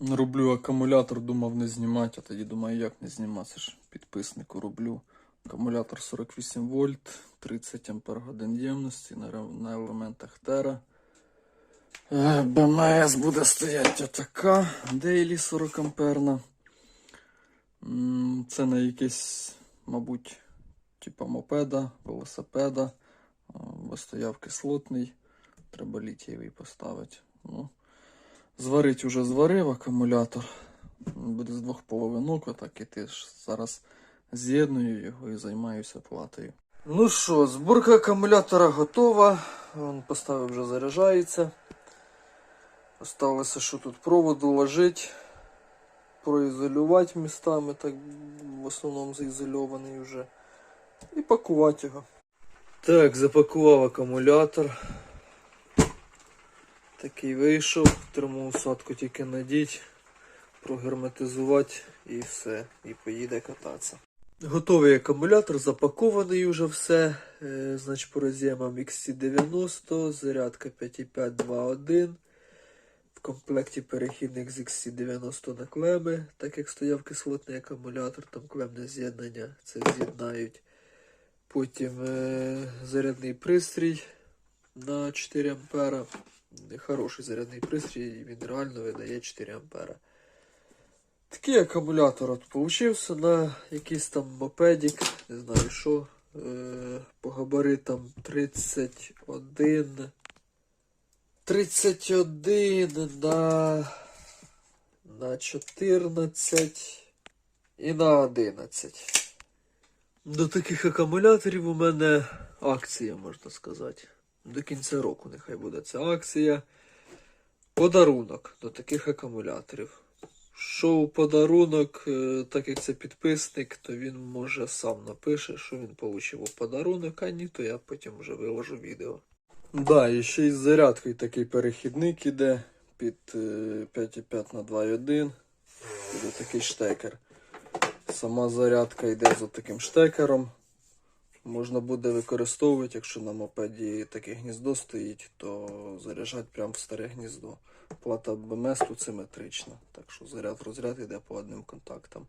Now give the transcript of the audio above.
Роблю акумулятор, думав не знімати, а тоді думаю, як не знімати. Ж підписнику роблю. Акумулятор 48 вольт, 30 ампер годин ємності на, елементах Тера. Е, БМС буде стояти отака, Дейлі 40 амперна. Це на якийсь, мабуть, типа мопеда, велосипеда. Е, Бо стояв кислотний. Треба літієвий поставити. Ну, зварить уже зварив акумулятор. Буде з двох половинок, отак і ти ж зараз з'єдную його і займаюся платою. Ну що, зборка акумулятора готова. Він поставив вже заряджається. Осталося, що тут проводу ложить, проізолювати містами, так в основному заізольований вже. І пакувати його. Так, запакував акумулятор. Такий вийшов, термоусадку тільки надіть, прогерметизувати і все, і поїде кататися. Готовий акумулятор, запакований уже все. Е, значить, по роз'ємам XC90, зарядка 5.521. В комплекті перехідник з XC90 на клеми, так як стояв кислотний акумулятор, там клемне з'єднання, це з'єднають. Потім е, зарядний пристрій на 4 ампера. Хороший зарядний пристрій, він реально видає 4 ампера. Такий акумулятор от получився на якийсь там мопедик, не знаю що. Е, по габаритам 31. 31 на, на 14 і на 11. До таких акумуляторів у мене акція, можна сказати. До кінця року нехай буде ця акція. Подарунок до таких акумуляторів. Що у подарунок, е, так як це підписник, то він може сам напише, що він отримав у подарунок, а ні, то я потім вже виложу відео. Да, і ще й з зарядкою такий перехідник іде під е, 5,5 на 2,1. Іде такий штекер. Сама зарядка йде з таким штекером. Можна буде використовувати, якщо на мопеді таке гніздо стоїть, то заряджати прямо в старе гніздо. Плата БМС тут симетрична, так що заряд розряд йде по одним контактам.